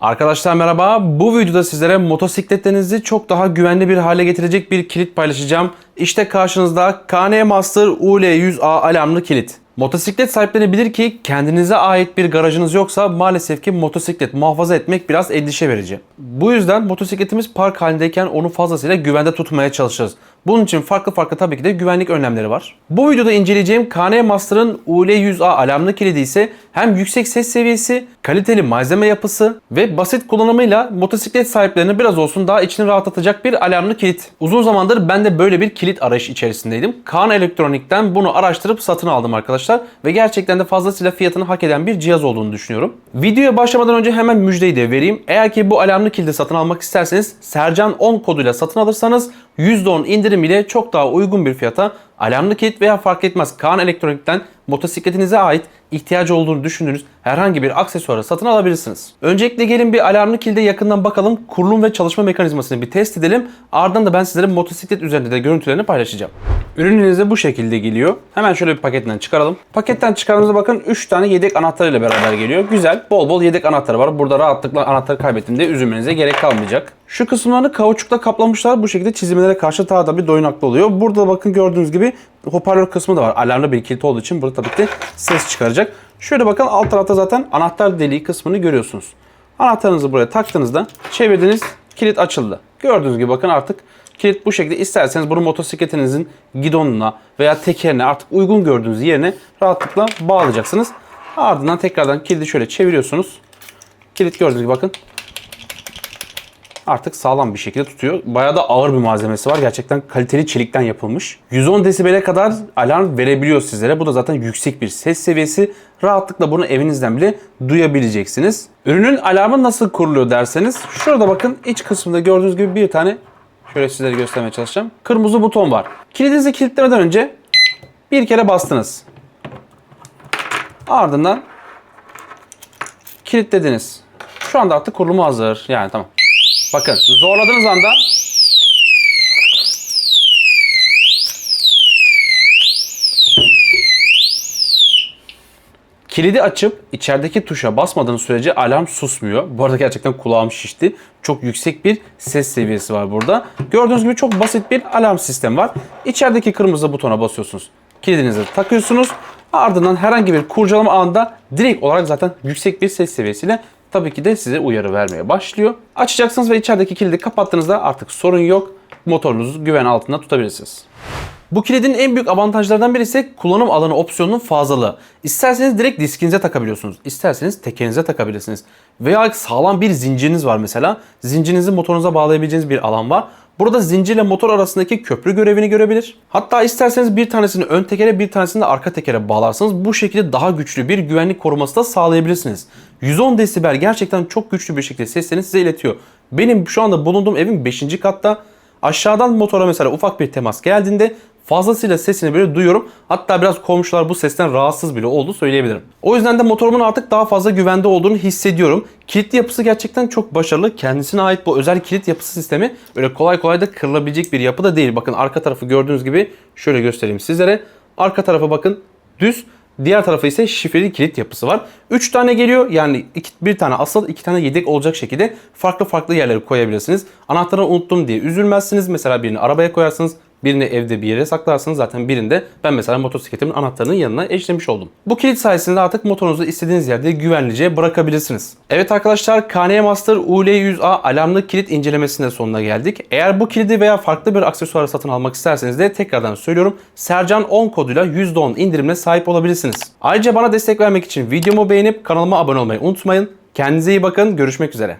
Arkadaşlar merhaba. Bu videoda sizlere motosikletlerinizi çok daha güvenli bir hale getirecek bir kilit paylaşacağım. İşte karşınızda KN Master UL100A alarmlı kilit. Motosiklet sahipleri bilir ki kendinize ait bir garajınız yoksa maalesef ki motosiklet muhafaza etmek biraz endişe verici. Bu yüzden motosikletimiz park halindeyken onu fazlasıyla güvende tutmaya çalışırız. Bunun için farklı farklı tabii ki de güvenlik önlemleri var. Bu videoda inceleyeceğim KN Master'ın UL100A alarmlı kilidi ise hem yüksek ses seviyesi, kaliteli malzeme yapısı ve basit kullanımıyla motosiklet sahiplerini biraz olsun daha içini rahatlatacak bir alarmlı kilit. Uzun zamandır ben de böyle bir kilit arayış içerisindeydim. Kaan Elektronik'ten bunu araştırıp satın aldım arkadaşlar ve gerçekten de fazlasıyla fiyatını hak eden bir cihaz olduğunu düşünüyorum. Videoya başlamadan önce hemen müjdeyi de vereyim. Eğer ki bu alarmlı kilidi satın almak isterseniz Sercan 10 koduyla satın alırsanız %10 indirim ile çok daha uygun bir fiyata alarmlı kilit veya fark etmez Kaan Elektronik'ten motosikletinize ait ihtiyacı olduğunu düşündüğünüz herhangi bir aksesuarı satın alabilirsiniz. Öncelikle gelin bir alarmlı kilide yakından bakalım. Kurulum ve çalışma mekanizmasını bir test edelim. Ardından da ben sizlere motosiklet üzerinde de görüntülerini paylaşacağım. Ürününüze bu şekilde geliyor. Hemen şöyle bir paketten çıkaralım. Paketten çıkardığımızda bakın 3 tane yedek anahtar ile beraber geliyor. Güzel. Bol bol yedek anahtarı var. Burada rahatlıkla anahtarı kaybettim diye üzülmenize gerek kalmayacak. Şu kısımlarını kauçukla kaplamışlar. Bu şekilde çizimlere karşı daha da bir doyunaklı oluyor. Burada bakın gördüğünüz gibi hoparlör kısmı da var. Alarmlı bir kilit olduğu için burada tabii ki ses çıkaracak. Şöyle bakın alt tarafta zaten anahtar deliği kısmını görüyorsunuz. Anahtarınızı buraya taktığınızda çevirdiniz kilit açıldı. Gördüğünüz gibi bakın artık kilit bu şekilde isterseniz bunu motosikletinizin gidonuna veya tekerine artık uygun gördüğünüz yerine rahatlıkla bağlayacaksınız. Ardından tekrardan kilidi şöyle çeviriyorsunuz. Kilit gördüğünüz gibi bakın artık sağlam bir şekilde tutuyor. Bayağı da ağır bir malzemesi var. Gerçekten kaliteli çelikten yapılmış. 110 desibele kadar alarm verebiliyor sizlere. Bu da zaten yüksek bir ses seviyesi. Rahatlıkla bunu evinizden bile duyabileceksiniz. Ürünün alarmı nasıl kuruluyor derseniz şurada bakın iç kısmında gördüğünüz gibi bir tane şöyle sizlere göstermeye çalışacağım. Kırmızı buton var. Kilidinizi kilitlemeden önce bir kere bastınız. Ardından kilitlediniz. Şu anda artık kurulumu hazır. Yani tamam. Bakın zorladığınız anda Kilidi açıp içerideki tuşa basmadığınız sürece alarm susmuyor. Bu arada gerçekten kulağım şişti. Çok yüksek bir ses seviyesi var burada. Gördüğünüz gibi çok basit bir alarm sistemi var. İçerideki kırmızı butona basıyorsunuz. Kilidinizi takıyorsunuz. Ardından herhangi bir kurcalama anında direkt olarak zaten yüksek bir ses seviyesiyle tabii ki de size uyarı vermeye başlıyor. Açacaksınız ve içerideki kilidi kapattığınızda artık sorun yok. Motorunuzu güven altında tutabilirsiniz. Bu kilidin en büyük avantajlarından birisi kullanım alanı opsiyonunun fazlalığı. İsterseniz direkt diskinize takabiliyorsunuz. İsterseniz tekerinize takabilirsiniz. Veya sağlam bir zinciriniz var mesela. Zincirinizi motorunuza bağlayabileceğiniz bir alan var. Burada zincirle motor arasındaki köprü görevini görebilir. Hatta isterseniz bir tanesini ön tekere bir tanesini de arka tekere bağlarsanız bu şekilde daha güçlü bir güvenlik koruması da sağlayabilirsiniz. 110 desibel gerçekten çok güçlü bir şekilde seslerini size iletiyor. Benim şu anda bulunduğum evin 5. katta aşağıdan motora mesela ufak bir temas geldiğinde fazlasıyla sesini böyle duyuyorum. Hatta biraz komşular bu sesten rahatsız bile oldu söyleyebilirim. O yüzden de motorumun artık daha fazla güvende olduğunu hissediyorum. Kilitli yapısı gerçekten çok başarılı. Kendisine ait bu özel kilit yapısı sistemi öyle kolay kolay da kırılabilecek bir yapı da değil. Bakın arka tarafı gördüğünüz gibi şöyle göstereyim sizlere. Arka tarafa bakın düz. Diğer tarafı ise şifreli kilit yapısı var. 3 tane geliyor yani iki, bir tane asıl iki tane yedek olacak şekilde farklı farklı yerlere koyabilirsiniz. Anahtarı unuttum diye üzülmezsiniz. Mesela birini arabaya koyarsınız. Birini evde bir yere saklarsınız. Zaten birinde ben mesela motosikletimin anahtarının yanına eşlemiş oldum. Bu kilit sayesinde artık motorunuzu istediğiniz yerde güvenlice bırakabilirsiniz. Evet arkadaşlar KN Master UL100A alarmlı kilit incelemesinin sonuna geldik. Eğer bu kilidi veya farklı bir aksesuarı satın almak isterseniz de tekrardan söylüyorum. Sercan 10 koduyla %10 indirimle sahip olabilirsiniz. Ayrıca bana destek vermek için videomu beğenip kanalıma abone olmayı unutmayın. Kendinize iyi bakın. Görüşmek üzere.